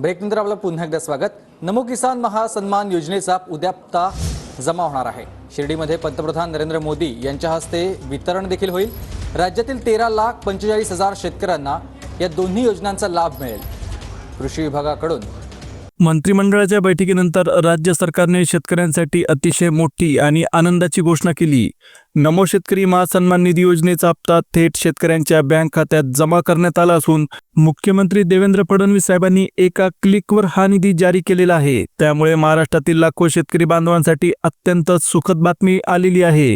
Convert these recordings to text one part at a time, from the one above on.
ब्रेकनंतर आपलं पुन्हा एकदा स्वागत. नमो किसान महासन्मान योजनेचा उद्याप्ता जमा होणार आहे. शिर्डीमध्ये पंतप्रधान नरेंद्र मोदी यांच्या हस्ते वितरण देखील होईल. राज्यातील तेरा लाख पंचेचाळीस हजार शेतकऱ्यांना या दोन्ही योजनांचा लाभ मिळेल. कृषी विभागाकडून. मंत्रिमंडळाच्या बैठकीनंतर राज्य सरकारने शेतकऱ्यांसाठी अतिशय मोठी आणि आनंदाची घोषणा केली. नमो शेतकरी महासन्मान निधी योजनेचा हप्ता थेट शेतकऱ्यांच्या बँक खात्यात जमा करण्यात आला असून मुख्यमंत्री देवेंद्र फडणवीस साहेबांनी एका क्लिकवर हा निधी जारी केलेला आहे. त्यामुळे महाराष्ट्रातील लाखो शेतकरी बांधवांसाठी अत्यंत सुखद बातमी आलेली आहे.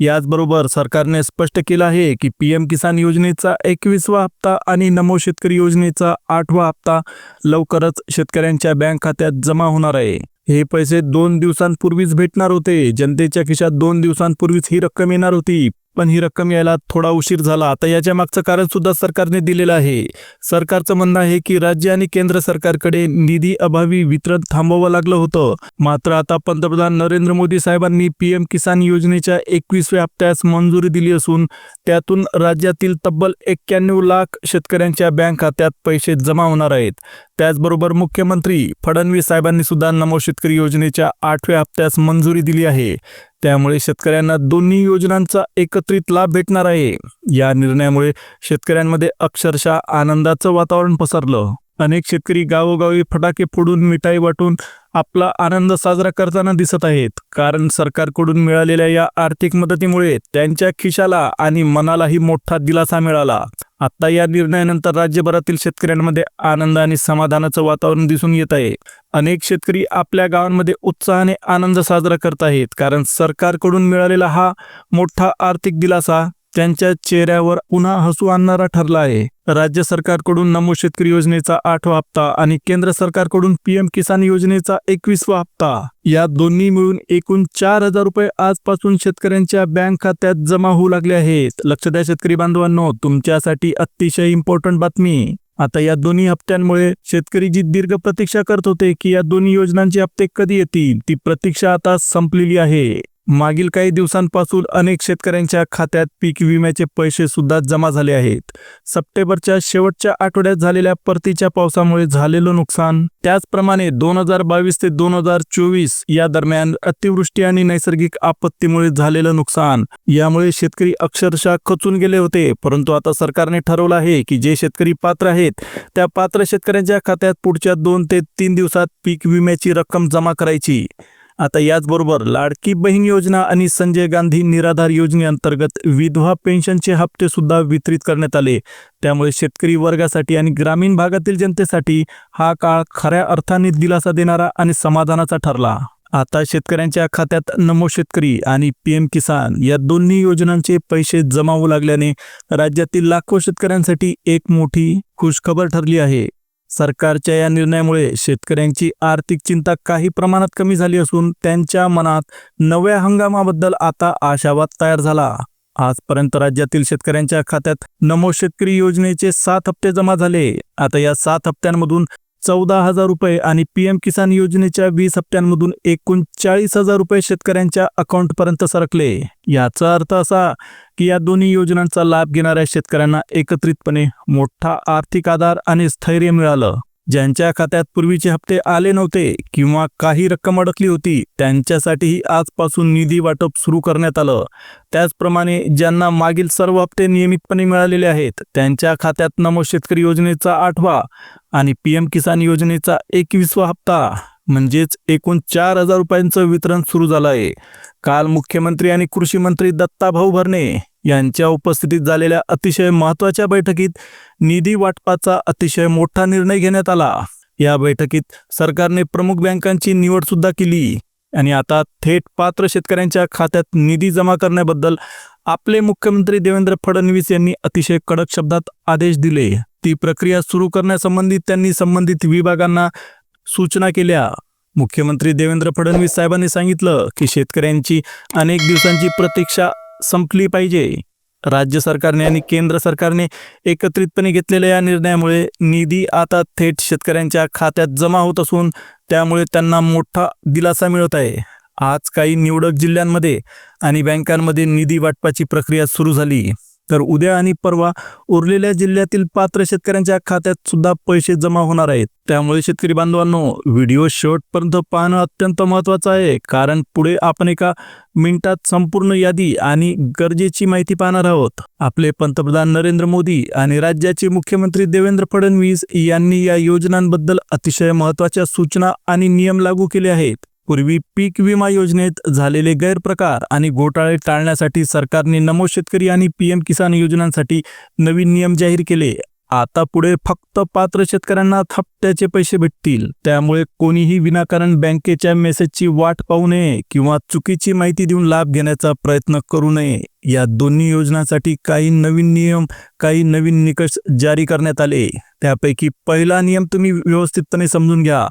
याचबरोबर सरकारने स्पष्ट केलं आहे की पीएम किसान योजनेचा एकवीसवा हप्ता आणि नमो शेतकरी योजनेचा आठवा हप्ता लवकरच शेतकऱ्यांच्या बँक खात्यात जमा होणार आहे. हे पैसे दोन दिवसांपूर्वीच भेटणार होते. जनतेच्या खिशात दोन दिवसांपूर्वीच ही रक्कम येणार होती. पण ही रक्कम यायला थोडा उशीर झाला. आता याच्या मागचं कारण सुद्धा सरकारने दिलेलं आहे. सरकारचं म्हणणं आहे की राज्य आणि केंद्र सरकारकडे निधी अभावी वितरण थांबवावं लागलं होतं. मात्र आता पंतप्रधान नरेंद्र मोदी साहेबांनी पीएम किसान योजनेच्या एकवीसव्या हप्त्यास मंजुरी दिली असून त्यातून राज्यातील तब्बल एक्क्याण्णव लाख शेतकऱ्यांच्या बँक खात्यात पैसे जमा होणार आहेत. त्याचबरोबर मुख्यमंत्री फडणवीस साहेबांनी सुद्धा नमो शेतकरी योजनेच्या आठव्या हप्त्यास मंजुरी दिली आहे. त्यामुळे शेतकऱ्यांना दोन्ही योजनांचा एकत्रित लाभ भेटणार आहे. या निर्णयामुळे शेतकऱ्यांमध्ये अक्षरशः आनंदाचं वातावरण पसरलं. अनेक शेतकरी गावोगावी फटाके फोडून मिठाई वाटून आपला आनंद साजरा करताना दिसत आहेत. कारण सरकारकडून मिळालेल्या या आर्थिक मदतीमुळे त्यांच्या खिशाला आणि मनालाही मोठा दिलासा मिळाला. आता या निर्णयानंतर राज्यभरातील शेतकऱ्यांमध्ये आनंद आणि समाधानाचं वातावरण दिसून येत आहे. अनेक शेतकरी आपल्या गावांमध्ये उत्साहाने आनंद साजरा करत आहेत. कारण सरकारकडून मिळालेला हा मोठा आर्थिक दिलासा त्यांच्या चेहऱ्यावर पुन्हा हसू आणणारा ठरला आहे. राज्य सरकारकडून नमो शेतकरी योजनेचा आठवा हप्ता आणि केंद्र सरकारकडून पीएम किसान योजनेचा एकवीसवा हप्ता. या दोन्ही मिळून एकूण चार हजार रुपये आजपासून शेतकऱ्यांच्या बँक खात्यात जमा होऊ लागले आहेत. लक्ष द्या शेतकरी बांधवांनो तुमच्यासाठी अतिशय इम्पॉर्टंट बातमी. आता या दोन्ही हप्त्यांमुळे शेतकरी जी दीर्घ प्रतीक्षा करत होते की या दोन्ही योजनांचे हप्ते कधी येतील ती प्रतीक्षा आता संपलेली आहे. मागील काही दिवसांपासून अनेक शेतकऱ्यांच्या खात्यात पीक विम्याचे पैसे सुद्धा जमा झाले आहेत. सप्टेंबरच्या शेवटच्या आठवड्यात झालेल्या परतीच्या पावसामुळे झालेलं नुकसान त्याचप्रमाणे दोन हजार बावीस ते दोन हजार चोवीस या दरम्यान अतिवृष्टी आणि नैसर्गिक आपत्तीमुळे झालेलं नुकसान. यामुळे शेतकरी अक्षरशः खचून गेले होते परंतु आता सरकारने ठरवलं आहे की जे शेतकरी पात्र आहेत त्या पात्र शेतकऱ्यांच्या खात्यात पुढच्या दोन ते तीन दिवसात पीक विम्याची रक्कम जमा करायची. आता याचबरोबर लाडकी बहीण योजना आणि संजय गांधी निराधार योजनेअंतर्गत विधवा पेन्शनचे हप्ते सुद्धा वितरित करण्यात आले. त्यामुळे शेतकरी वर्गासाठी आणि ग्रामीण भागातील जनतेसाठी हा काळ खऱ्या अर्थाने दिलासा देणारा आणि समाधानाचा ठरला. आता शेतकऱ्यांच्या खात्यात नमो शेतकरी आणि पीएम किसान या दोन्ही योजनांचे पैसे जमावू लागल्याने राज्यातील लाखो शेतकऱ्यांसाठी एक मोठी खुशखबर ठरली आहे. सरकारच्या या निर्णयामुळे शेतकऱ्यांची आर्थिक चिंता काही प्रमाणात कमी झाली असून त्यांच्या मनात नव्या हंगामाबद्दल आता आशावाद तयार झाला. आजपर्यंत राज्यातील शेतकऱ्यांच्या खात्यात नमो शेतकरी योजनेचे सात हप्ते जमा झाले. आता या सात हप्त्यांमधून चौदा हजार रुपये आणि पीएम किसान योजनेच्या वीस हप्त्यांमधून एकूण चाळीस हजार रुपये शेतकऱ्यांच्या अकाउंटपर्यंत सरकले. याचा अर्थ असा की या दोन्ही योजनांचा लाभ घेणाऱ्या शेतकऱ्यांना एकत्रितपणे मोठा आर्थिक आधार आणि स्थैर्य मिळालं. ज्यांच्या खात्यात पूर्वीचे हप्ते आले नव्हते किंवा काही रक्कम अडकली होती त्यांच्यासाठीही आजपासून निधी वाटप सुरू करण्यात आलं. त्याचप्रमाणे ज्यांना मागील सर्व हप्ते नियमितपणे मिळालेले आहेत त्यांच्या खात्यात नमो शेतकरी योजनेचा आठवा आणि पीएम किसान योजनेचा एकवीसवा हप्ता म्हणजेच एकूण चार हजार रुपयांचं वितरण सुरू झालं आहे काल मुख्यमंत्री आणि कृषी मंत्री दत्ताभाऊ भरणे यांच्या उपस्थितीत झालेल्या अतिशय महत्त्वाच्या बैठकीत निधी वाटपाचा अतिशय मोठा निर्णय घेण्यात आला. या बैठकीत सरकारने प्रमुख बँकांची निवड सुद्धा केली. आणि आता थेट पात्र शेतकऱ्यांच्या खात्यात निधी जमा करण्याबद्दल आपले मुख्यमंत्री देवेंद्र फडणवीस यांनी अतिशय कडक शब्दात आदेश दिले. ती प्रक्रिया सुरू करण्यासंबंधित त्यांनी संबंधित विभागांना सूचना केल्या. मुख्यमंत्री देवेंद्र फडणवीस साहेबांनी सांगितलं की शेतकऱ्यांची अनेक दिवसांची प्रतीक्षा संपली पाहिजे. राज्य सरकारने आणि केंद्र सरकारने एकत्रितपणे घेतलेल्या या निर्णयामुळे निधी आता थेट शेतकऱ्यांच्या खात्यात जमा होत असून त्यामुळे त्यांना मोठा दिलासा मिळत आहे. आज काही निवडक जिल्ह्यांमध्ये आणि बँकांमध्ये निधी वाटपाची प्रक्रिया सुरू झाली. तर उद्या आणि परवा उरलेल्या जिल्ह्यातील पात्र शेतकऱ्यांच्या खात्यात सुद्धा पैसे जमा होणार आहेत. त्यामुळे शेतकरी बांधवांनो व्हिडिओ शेवटपर्यंत पाहणं अत्यंत महत्वाचं आहे. कारण पुढे आपण एका मिनिटात संपूर्ण यादी आणि गरजेची माहिती पाहणार आहोत. आपले पंतप्रधान नरेंद्र मोदी आणि राज्याचे मुख्यमंत्री देवेंद्र फडणवीस यांनी या योजनांबद्दल अतिशय महत्त्वाच्या सूचना आणि नियम लागू केले आहेत. पूर्वी पीक विमा योजनेत झालेले गैरप्रकार आणि घोटाळे टाळण्यासाठी सरकारने नमो शेतकरी आणि पीएम किसान योजनांसाठी नवीन नियम जाहीर केले. आता पुढे फक्त पात्र शेतकऱ्यांना हप्त्याचे पैसे भेटतील. त्यामुळे कोणीही विनाकारण बँकेच्या मेसेजची वाट पाहू नये किंवा चुकीची माहिती देऊन लाभ घेण्याचा प्रयत्न करू नये. या दोन्ही योजनांसाठी काही नवीन नियम काही नवीन निकष जारी करण्यात आले. त्यापैकी पहिला नियम तुम्ही व्यवस्थितपणे समजून घ्या.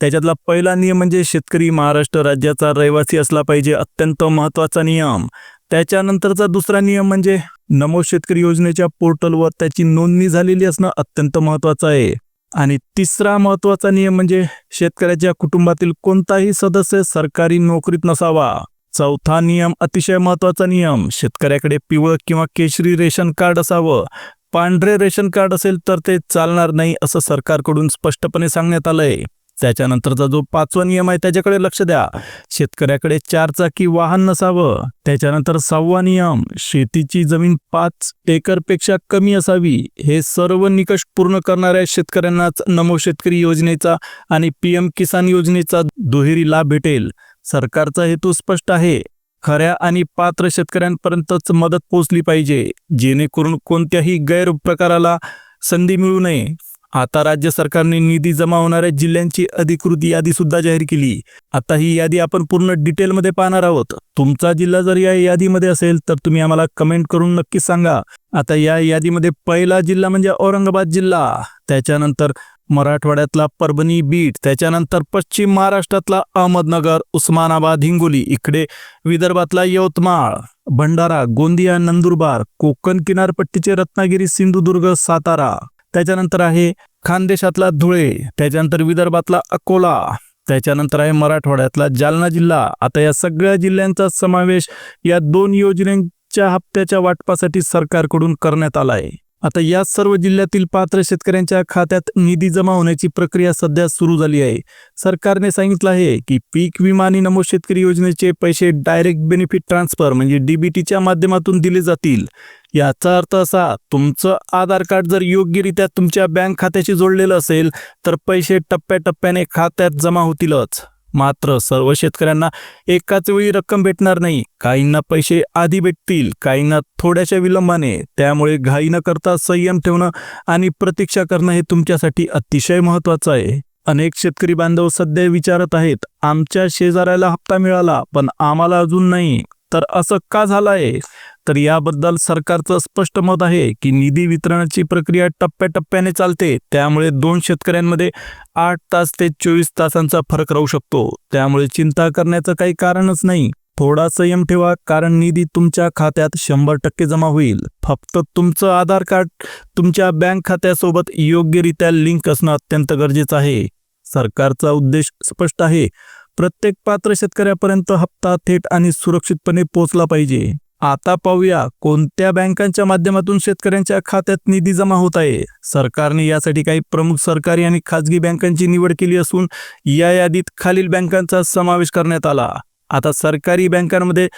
त्याच्यातला पहिला नियम म्हणजे शेतकरी महाराष्ट्र राज्याचा रहिवासी असला पाहिजे अत्यंत महत्त्वाचा नियम. त्याच्यानंतरचा दुसरा नियम म्हणजे नमो शेतकरी योजनेच्या पोर्टलवर त्याची नोंदणी झालेली असणं अत्यंत महत्वाचं आहे. आणि तिसरा महत्त्वाचा नियम म्हणजे शेतकऱ्याच्या कुटुंबातील कोणताही सदस्य सरकारी नोकरीत नसावा. चौथा नियम अतिशय महत्त्वाचा नियम शेतकऱ्याकडे पिवळं किंवा केशरी रेशन कार्ड असावं. पांढरे रेशन कार्ड असेल तर ते चालणार नाही असं सरकारकडून स्पष्टपणे सांगण्यात आलंय. त्याच्यानंतरचा जो पाचवा नियम आहे त्याच्याकडे लक्ष द्या. शेतकऱ्याकडे चार चाकी वाहन नसावं. त्याच्यानंतर सहावा नियम शेतीची जमीन पाच एकरपेक्षा कमी असावी. हे सर्व निकष पूर्ण करणाऱ्या शेतकऱ्यांनाच नमो शेतकरी योजनेचा आणि पीएम किसान योजनेचा दुहेरी लाभ भेटेल. सरकारचा हेतू स्पष्ट आहे. खऱ्या आणि पात्र शेतकऱ्यांपर्यंतच मदत पोहोचली पाहिजे. जेणेकरून कोणत्याही गैरप्रकाराला संधी मिळू नये. आता राज्य सरकारने निधी जमा होणाऱ्या जिल्ह्यांची अधिकृत यादी सुद्धा जाहीर केली. आता ही यादी आपण पूर्ण डिटेलमध्ये पाहणार आहोत. तुमचा जिल्हा जर या यादीमध्ये असेल तर तुम्ही आम्हाला कमेंट करून नक्की सांगा. आता या यादीमध्ये पहिला जिल्हा म्हणजे औरंगाबाद जिल्हा. त्याच्यानंतर मराठवाड्यातला परभणी बीड. त्याच्यानंतर पश्चिम महाराष्ट्रातला अहमदनगर उस्मानाबाद हिंगोली. इकडे विदर्भातला यवतमाळ भंडारा गोंदिया नंदुरबार कोकण किनारपट्टीचे रत्नागिरी सिंधुदुर्ग सातारा. त्याच्यानंतर आहे खानदेशातला धुळे त्याच्यानंतर विदर्भातला अकोला त्याच्यानंतर आहे मराठवाड्यातला जालना जिल्हा. आता या सगळ्या जिल्ह्यांचा समावेश या दोन योजनेच्या हप्त्याच्या वाटपासाठी सरकारकडून करण्यात आला आहे. आता या सर्व जिल्ह्यातील पात्र शेतकऱ्यांच्या खात्यात निधी जमा होण्याची प्रक्रिया सध्या सुरू झाली आहे. सरकारने सांगितलं आहे की पीक विमा आणि नमो शेतकरी योजनेचे पैसे डायरेक्ट बेनिफिट ट्रान्सफर म्हणजे डीबीटीच्या माध्यमातून दिले जातील. याचा अर्थ असा तुमचं आधार कार्ड जर योग्यरित्या तुमच्या बँक खात्याशी जोडलेलं असेल तर पैसे टप्प्याटप्प्याने खात्यात जमा होतीलच. मात्र सर्व शेतकऱ्यांना एकाच वेळी रक्कम भेटणार नाही. काहींना पैसे आधी भेटतील काहींना थोड्याशा विलंबाने. त्यामुळे घाई न करता संयम ठेवणं आणि प्रतीक्षा करणं हे तुमच्यासाठी अतिशय महत्वाचं आहे. अनेक शेतकरी बांधव सध्या विचारत आहेत आमच्या शेजाऱ्याला हप्ता मिळाला पण आम्हाला अजून नाही. तर असं का झालं आहे तर याबद्दल सरकारचं स्पष्ट मत आहे की निधी वितरणाची प्रक्रिया टप्प्याटप्प्याने चालते. त्यामुळे दोन शेतकऱ्यांमध्ये आठ तास ते चोवीस तासांचा फरक राहू शकतो. त्यामुळे चिंता करण्याचं काही कारणच नाही. थोडा संयम ठेवा कारण निधी तुमच्या खात्यात शंभर टक्के जमा होईल. फक्त तुमचं आधार कार्ड तुमच्या बँक खात्यासोबत योग्यरित्या लिंक असणं अत्यंत गरजेचं आहे. सरकारचा उद्देश स्पष्ट आहे. प्रत्येक पात्र शेतकऱ्यापर्यंत हप्ता थेट आणि सुरक्षितपणे पोहोचला पाहिजे. आता पाहूया कोणत्या बँकांच्या माध्यमातून शेतकऱ्यांच्या खात्यात निधी जमा होत आहे. सरकारने यासाठी काही प्रमुख सरकारी आणि खाजगी बँकांची निवड केली असून या यादीत खालील बँकांचा समावेश करण्यात आला. आता सरकारी बँकांमध्ये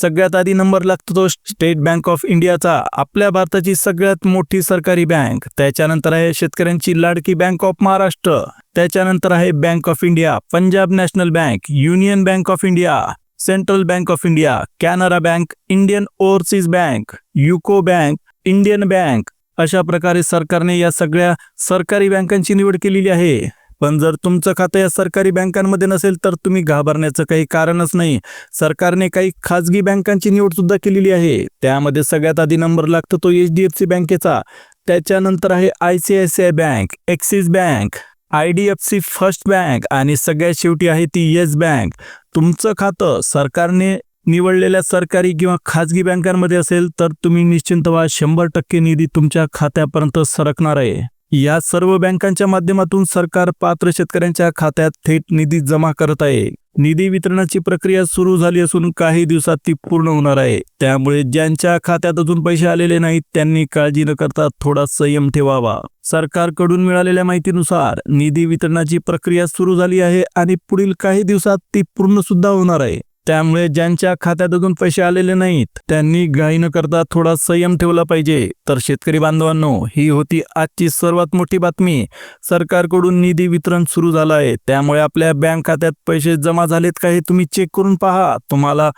सगळ्यात आधी नंबर लागतो तो स्टेट बँक ऑफ इंडियाचा. आपल्या भारताची सगळ्यात मोठी सरकारी बँक. त्याच्यानंतर आहे शेतकऱ्यांची लाडकी बँक ऑफ महाराष्ट्र. त्याच्यानंतर आहे bank of India Punjab national bank union bank of India central bank of India Canara bank Indian overseas bank UCO bank Indian bank. अशा प्रकारे सरकारने या सगळ्या सरकारी बँकांची निवड केलेली आहे. पण जर तुमचं खातं या सरकारी बँकांमध्ये नसेल तर तुम्ही घाबरण्याचं काही कारणच नाही. सरकारने काही खाजगी बँकांची निवड सुद्धा केलेली आहे. त्यामध्ये सगळ्यात आधी नंबर लागतो तो एच डी एफ सी बँकेचा. त्याच्यानंतर आहे I C I C I bank Axis bank I D F C first bank आणि सगळ्यात शेवटी आहे ती येस बँक. तुमचं खातं सरकारने निवडलेल्या सरकारी किंवा खाजगी बँकांमध्ये असेल तर तुम्ही निश्चिंत व्हा शंभर टक्के निधी तुमच्या खात्यापर्यंत सरकणार आहे. या सर्व बँकांच्या माध्यमातून सरकार पात्र शेतकऱ्यांच्या खात्यात थेट निधी जमा करत आहे. निधी वितरणाची प्रक्रिया सुरू झाली असून काही दिवसात ती पूर्ण होणार आहे. त्यामुळे ज्यांच्या खात्यात अजून पैसे आलेले नाहीत त्यांनी काळजी न करता थोडा संयम ठेवावा. सरकारकडून मिळालेल्या माहितीनुसार निधी वितरणाची प्रक्रिया सुरू झाली आहे आणि पुढील काही दिवसात ती पूर्ण सुद्धा होणार आहे. त्यामुळे ज्यांच्या खात्यात अजून पैसे आलेले नाहीत त्यांनी घाई न करता थोडा संयम ठेवला पाहिजे. तर शेतकरी बांधवांनो ही होती आजची सर्वात मोठी बातमी. सरकारकडून निधी वितरण सुरू झालं आहे त्यामुळे आपल्या बँक खात्यात पैसे जमा झालेत का हे तुम्ही चेक करून पहा. तुम्हाला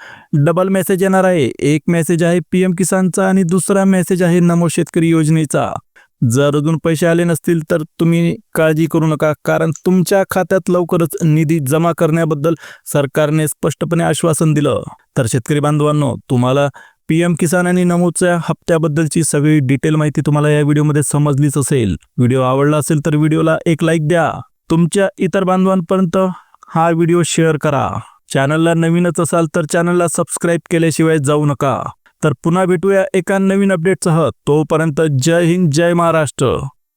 डबल मेसेज येणार आहे. एक मेसेज आहे पीएम किसानचा आणि दुसरा मेसेज आहे नमो शेतकरी योजनेचा. जर अजून पैसे आले नसतील तर तुम्ही काळजी करू नका कारण तुमच्या खात्यात लवकरच निधी जमा करण्याबद्दल सरकारने स्पष्टपणे आश्वासन दिलं. तर शेतकरी बांधवांनो तुम्हाला पी एम किसान आणि नमोच्या हप्त्याबद्दलची सगळी डिटेल माहिती तुम्हाला या व्हिडिओमध्ये समजलीच असेल. व्हिडिओ आवडला असेल तर व्हिडिओला एक लाईक द्या. तुमच्या इतर बांधवांपर्यंत हा व्हिडिओ शेअर करा. चॅनलला नवीनच असाल तर चॅनलला सबस्क्राईब केल्याशिवाय जाऊ नका. तर पुन्हा भेटूया एका नवीन अपडेटसह तोपर्यंत जय हिंद जय महाराष्ट्र.